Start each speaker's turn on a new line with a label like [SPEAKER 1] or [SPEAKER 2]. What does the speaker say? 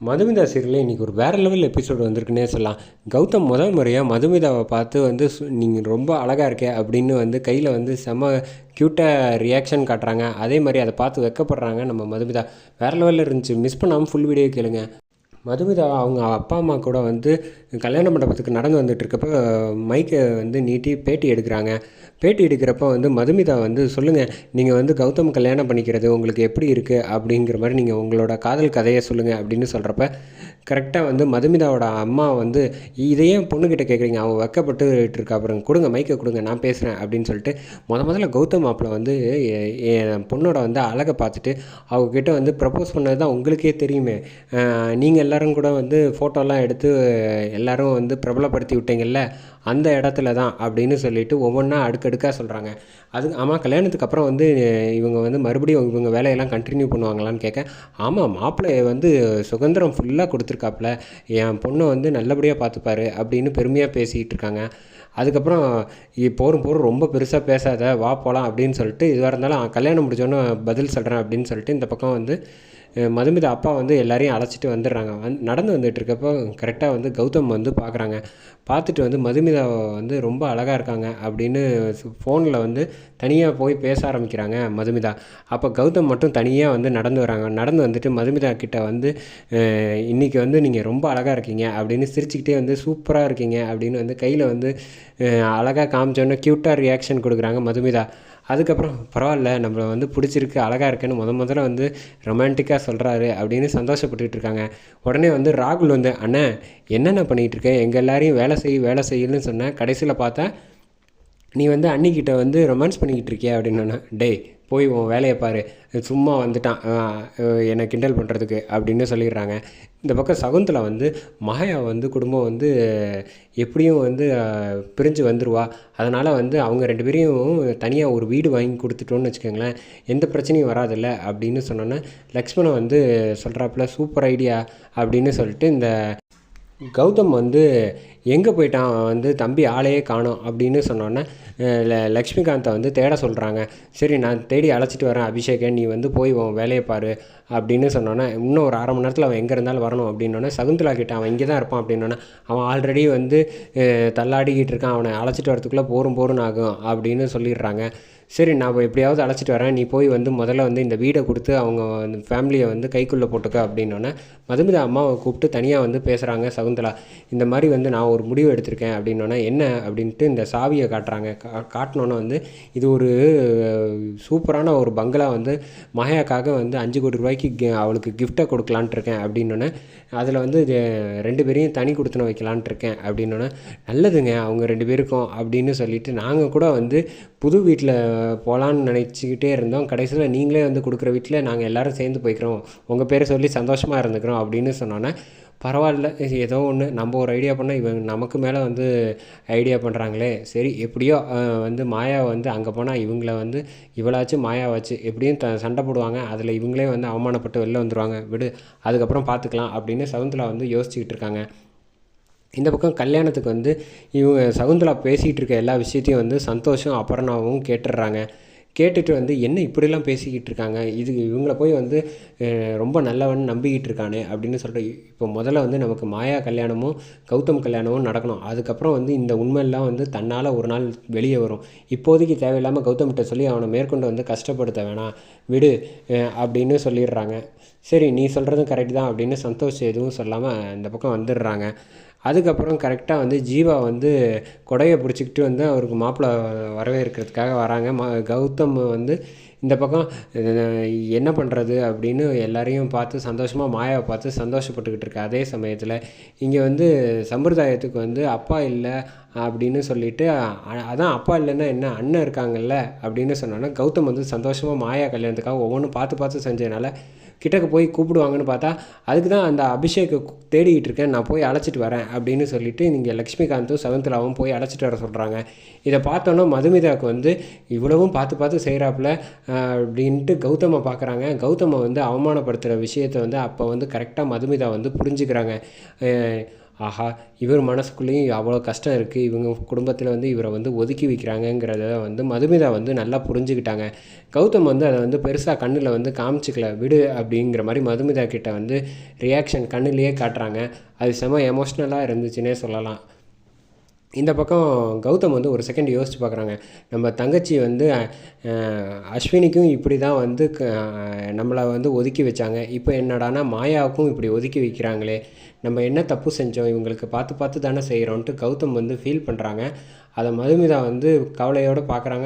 [SPEAKER 1] மதுமிதா சீரியலில் இன்றைக்கி ஒரு வேறு லெவல் எபிசோடு வந்திருக்குன்னே சொல்லலாம். கௌதம் முதல் முறையாக மதுமிதாவை பார்த்து வந்து நீங்கள் ரொம்ப அழகாக இருக்கே அப்படின்னு வந்து கையில் வந்து செம்ம க்யூட்டாக ரியாக்ஷன் காட்டுறாங்க. அதே மாதிரி அதை பார்த்து வெக்கப்படுறாங்க நம்ம மதுமிதா. வேறு லெவலில் இருந்துச்சு. மிஸ் பண்ணாமல் ஃபுல் வீடியோ கேளுங்க. மதுமிதா அவங்க அப்பா அம்மா கூட வந்து கல்யாண மண்டபத்துக்கு நடந்து வந்துட்டுருக்கப்ப மைக்கை வந்து நீட்டி பேட்டி எடுக்கிறாங்க. பேட்டி எடுக்கிறப்ப வந்து மதுமிதா வந்து சொல்லுங்கள் நீங்கள் வந்து கௌதம் கல்யாணம் பண்ணிக்கிறது உங்களுக்கு எப்படி இருக்குது அப்படிங்கிற மாதிரி நீங்கள் உங்களோட காதல் கதையை சொல்லுங்கள் அப்படின்னு சொல்கிறப்ப கரெக்டாக வந்து மதுமிதாவோட அம்மா வந்து இதையே பொண்ணுக்கிட்ட கேட்குறீங்க அவன் வைக்கப்பட்டு இருக்கா அப்புறம் கொடுங்க மைக்கை கொடுங்க நான் பேசுகிறேன் அப்படின்னு சொல்லிட்டு முத முதல்ல கௌதம் மாப்பிள்ள வந்து எ- என் பொண்ணோட வந்து அழகை பார்த்துட்டு அவங்கக்கிட்ட வந்து ப்ரப்போஸ் பண்ணது தான் உங்களுக்கே தெரியுமே. நீங்கள் எல்லாரும் கூட வந்து ஃபோட்டோலாம் எடுத்து எல்லாரும் வந்து பிரபலப்படுத்தி விட்டீங்கல்ல அந்த இடத்துல தான் அப்படின்னு சொல்லிட்டு ஒவ்வொன்றா அடுக்கடுக்காக சொல்கிறாங்க அது ஆமாம் கல்யாணத்துக்கு அப்புறம் வந்து இவங்க வந்து மறுபடியும் இவங்க வேலையெல்லாம் கண்டினியூ பண்ணுவாங்களான்னு கேட்க ஆமாம் மாப்பிள்ளையை வந்து சுதந்திரம் ஃபுல்லாக கொடுத்துருக்காப்புல என் பொண்ணை வந்து நல்லபடியாக பார்த்துப்பாரு அப்படின்னு பெருமையாக பேசிக்கிட்டு இருக்காங்க. அதுக்கப்புறம் போரும் போரும் ரொம்ப பெருசாக பேசாத வா போகலாம் அப்படின்னு சொல்லிட்டு இதுவாக இருந்தாலும் கல்யாணம் முடிஞ்சோன்னே பதில் சொல்கிறேன் அப்படின்னு சொல்லிட்டு இந்த பக்கம் வந்து மதுமிதா அப்பா வந்து எல்லாரையும் அழைச்சிட்டு வந்துடுறாங்க. வந் நடந்து வந்துட்டு இருக்கப்போ கரெக்டாக வந்து கௌதம் வந்து பார்க்குறாங்க. பார்த்துட்டு வந்து மதுமிதா வந்து ரொம்ப அழகாக இருக்காங்க அப்படின்னு ஃபோனில் வந்து தனியாக போய் பேச ஆரம்பிக்கிறாங்க மதுமிதா. அப்போ கௌதம் மட்டும் தனியாக வந்து நடந்து வராங்க. நடந்து வந்துட்டு மதுமிதா கிட்டே வந்து இன்றைக்கி இன்னைக்கு வந்து நீங்கள் ரொம்ப அழகாக இருக்கீங்க அப்படின்னு சிரிச்சுக்கிட்டே வந்து சூப்பராக இருக்கீங்க அப்படின்னு வந்து கையில் வந்து அழகாக காமிச்சோன்னே க்யூட்டாக ரியாக்ஷன் கொடுக்குறாங்க மதுமிதா. அதுக்கப்புறம் பரவாயில்ல நம்மளை வந்து பிடிச்சிருக்கு அழகாக இருக்குன்னு முத முதல்ல வந்து ரொமான்டிக்காக சொல்கிறாரு அப்படின்னு சந்தோஷப்பட்டுட்டு இருக்காங்க. உடனே வந்து ராகுல் வந்து அண்ணன் என்னென்ன பண்ணிகிட்டு எங்கள் எல்லாரையும் வேலை செய் வேலை செய்யணும்னு சொன்னேன் கடைசியில் பார்த்தா நீ வந்து அன்னிக்கிட்ட வந்து ரொமான்ஸ் பண்ணிக்கிட்டு இருக்கியா அப்படின்னு டேய் போய் உன் வேலையை பாரு. சும்மா வந்துட்டான். என்னை கிண்டல் பண்ணுறதுக்கு அப்படின்னு சொல்லிடுறாங்க. இந்த பக்கம் சகுந்தலா வந்து மாயா வந்து குடும்பம் வந்து எப்படியும் வந்து பிரிஞ்சு வந்துடுவா அதனால் வந்து அவங்க ரெண்டு பேரையும் தனியாக ஒரு வீடு வாங்கி கொடுத்துட்டோன்னு வச்சுக்கோங்களேன். எந்த பிரச்சனையும் வராதில்ல அப்படின்னு சொன்னோன்னே லக்ஷ்மணன் வந்து சொல்கிறாப்புல சூப்பர் ஐடியா அப்படின்னு சொல்லிட்டு இந்த கௌதம் வந்து எங்கே போயிட்டான்? அவன் வந்து தம்பி ஆளையே காணோம் அப்படின்னு சொன்னோன்னே ல- லக்ஷ்மிகாந்தை வந்து தேட சொல்கிறாங்க சரி நான் தேடி அழைச்சிட்டு வரேன் அபிஷேகன் நீ வந்து போய் உன் வேலையை பாரு அப்படின்னு சொன்னோன்னே இன்னும் ஒரு அரை மணி நேரத்தில் அவன் எங்கே இருந்தாலும் வரணும் அப்படின்னோடனே சகுந்தலா கிட்ட அவன் இங்கே தான் இருப்பான் அப்படின்னோடனே அவன் ஆல்ரெடி வந்து தள்ளாடிக்கிட்டு இருக்கான். அவனை அழைச்சிட்டு வரத்துக்குள்ளே போரும் போரும் ஆகும் அப்படின்னு சொல்லிடுறாங்க. சரி நான் இப்போ எப்படியாவது அழைச்சிட்டு வரேன். நீ போய் வந்து முதல்ல வந்து இந்த வீடை கொடுத்து அவங்க அந்த ஃபேமிலியை வந்து கைக்குள்ளே போட்டுக்க அப்படின்னோடனே மதுமிதா அம்மாவை கூப்பிட்டு தனியாக வந்து பேசுகிறாங்க சகுந்தலா. இந்த மாதிரி வந்து நான் ஒரு முடிவு எடுத்திருக்கேன் அப்படின்னோடனே என்ன அப்படின்ட்டு இந்த சாவியை காட்டுறாங்க. கா காட்டினோன்னே வந்து இது ஒரு சூப்பரான ஒரு பங்களா வந்து மகையாக்காக வந்து அஞ்சு கோடி ரூபாய்க்கு அவளுக்கு கிஃப்ட்டை கொடுக்கலான்ட்டு இருக்கேன் அப்படின்னோடனே அதில் வந்து இது ரெண்டு பேரையும் தனி கொடுத்துன வைக்கலான்ட்டு இருக்கேன் அப்படின்னோடனே நல்லதுங்க அவங்க ரெண்டு பேருக்கும் அப்படின்னு சொல்லிவிட்டு நாங்கள் கூட வந்து புது வீட்டில் போகலான்னு நினச்சிக்கிட்டே இருந்தோம். கடைசியில் நீங்களே வந்து கொடுக்குற வீட்டில் நாங்கள் எல்லோரும் சேர்ந்து போய்க்கிறோம். உங்கள் பேரை சொல்லி சந்தோஷமாக இருந்துக்கிறோம் அப்படின்னு சொன்னோன்னே பரவாயில்ல. ஏதோ ஒன்று நம்ம ஒரு ஐடியா பண்ணால் இவங்க நமக்கு மேலே வந்து ஐடியா பண்ணுறாங்களே சரி எப்படியோ வந்து மாயா வந்து அங்கே போனால் இவங்கள வந்து இவளாச்சும் மாயாவாச்சு எப்படியும் த சண்டை போடுவாங்க. அதில் இவங்களே வந்து அவமானப்பட்டு வெளில வந்துடுவாங்க விடு அதுக்கப்புறம் பார்த்துக்கலாம் அப்படின்னு சவுந்தலா வந்து யோசிச்சுக்கிட்டு இருக்காங்க. இந்த பக்கம் கல்யாணத்துக்கு வந்து இவங்க சகுந்தலா பேசிகிட்டு இருக்க எல்லா விஷயத்தையும் வந்து சந்தோஷம் அபர்ணாவும் கேட்டுடுறாங்க. கேட்டுட்டு வந்து என்ன இப்படிலாம் பேசிக்கிட்டு இருக்காங்க இது இவங்கள போய் வந்து ரொம்ப நல்லவன் நம்பிக்கிட்டு இருக்கானே அப்படின்னு சொல்கிற இப்போ முதல்ல வந்து நமக்கு மாயா கல்யாணமும் கௌதம் கல்யாணமும் நடக்கணும். அதுக்கப்புறம் வந்து இந்த உண்மையெல்லாம் வந்து தன்னால் ஒரு நாள் வெளியே வரும். இப்போதைக்கு தேவையில்லாமல் கௌதம்கிட்ட சொல்லி அவனை மேற்கொண்டு வந்து கஷ்டப்படுத்த வேணாம். விடு அப்படின்னு சொல்லிடுறாங்க. சரி நீ சொல்கிறதும் கரெக்ட் தான் அப்படின்னு சந்தோஷ் எதுவும் சொல்லாமல் இந்த பக்கம் வந்துடுறாங்க. அதுக்கப்புறம் கரெக்டாக வந்து ஜீவா வந்து கொடையை பிடிச்சிக்கிட்டு வந்து அவருக்கு மாப்பிள்ளை வரவேற்கிறதுக்காக வராங்க. மா கௌதம் வந்து இந்த பக்கம் என்ன பண்ணுறது அப்படின்னு எல்லாரையும் பார்த்து சந்தோஷமாக மாயாவை பார்த்து சந்தோஷப்பட்டுக்கிட்டு இருக்க. அதே சமயத்தில் இங்கே வந்து சம்பிரதாயத்துக்கு வந்து அப்பா இல்லை அப்படின்னு சொல்லிட்டு அதான் அப்பா இல்லைன்னா என்ன? அண்ணன் இருக்காங்கல்ல? அப்படின்னு சொன்னோன்னா கௌதம் வந்து சந்தோஷமாக மாயா கல்யாணத்துக்காக ஒவ்வொன்றும் பார்த்து பார்த்து செஞ்சதுனால கிட்டக்க போய் கூப்பிடுவாங்கன்னு பார்த்தா அதுக்கு தான் அந்த அபிஷேக்கை தேடிக்கிட்டு இருக்கேன் நான் போய் அழைச்சிட்டு வரேன் அப்படின்னு சொல்லிட்டு நீங்கள் லக்ஷ்மிகாந்தும் சவந்தலாவும் போய் அழைச்சிட்டு வர சொல்கிறாங்க இதை பார்த்தோன்னா மதுமிதாவுக்கு வந்து இவ்வளவும் பார்த்து பார்த்து செய்கிறாப்புல அப்படின்ட்டு கௌதமை பார்க்குறாங்க கௌதமை வந்து அவமானப்படுத்துகிற விஷயத்தை வந்து அப்போ வந்து கரெக்டாக மதுமிதா வந்து புரிஞ்சுக்கிறாங்க. ஆஹா இவர் மனசுக்குள்ளேயும் அவ்வளோ கஷ்டம் இருக்குது இவங்க குடும்பத்தில் வந்து இவரை வந்து ஒதுக்கி வைக்கிறாங்கங்கிறத வந்து மதுமிதா வந்து நல்லா புரிஞ்சுக்கிட்டாங்க. கௌதம் வந்து அதை வந்து பெருசாக கண்ணில் வந்து காமிச்சிக்கல விடு அப்படிங்கிற மாதிரி மதுமிதா கிட்ட வந்து ரியாக்ஷன் கண்ணிலேயே காட்டுறாங்க. அது செம எமோஷ்னலாக இருந்துச்சுன்னே சொல்லலாம். இந்த பக்கம் கௌதம் வந்து ஒரு செகண்ட் யோசிச்சு பார்க்குறாங்க. நம்ம தங்கச்சி வந்து அஸ்வினிக்கும் இப்படி தான் வந்து க- நம்மளை வந்து ஒதுக்கி வச்சாங்க. இப்போ என்னடானா மாயாவுக்கும் இப்படி ஒதுக்கி வைக்கிறாங்களே. நம்ம என்ன தப்பு செஞ்சோம்? இவங்களுக்கு பார்த்து பார்த்து தானே செய்கிறோன்ட்டு கௌதம் வந்து ஃபீல் பண்ணுறாங்க அதை மதுமிதா வந்து கவலையோடு பார்க்குறாங்க.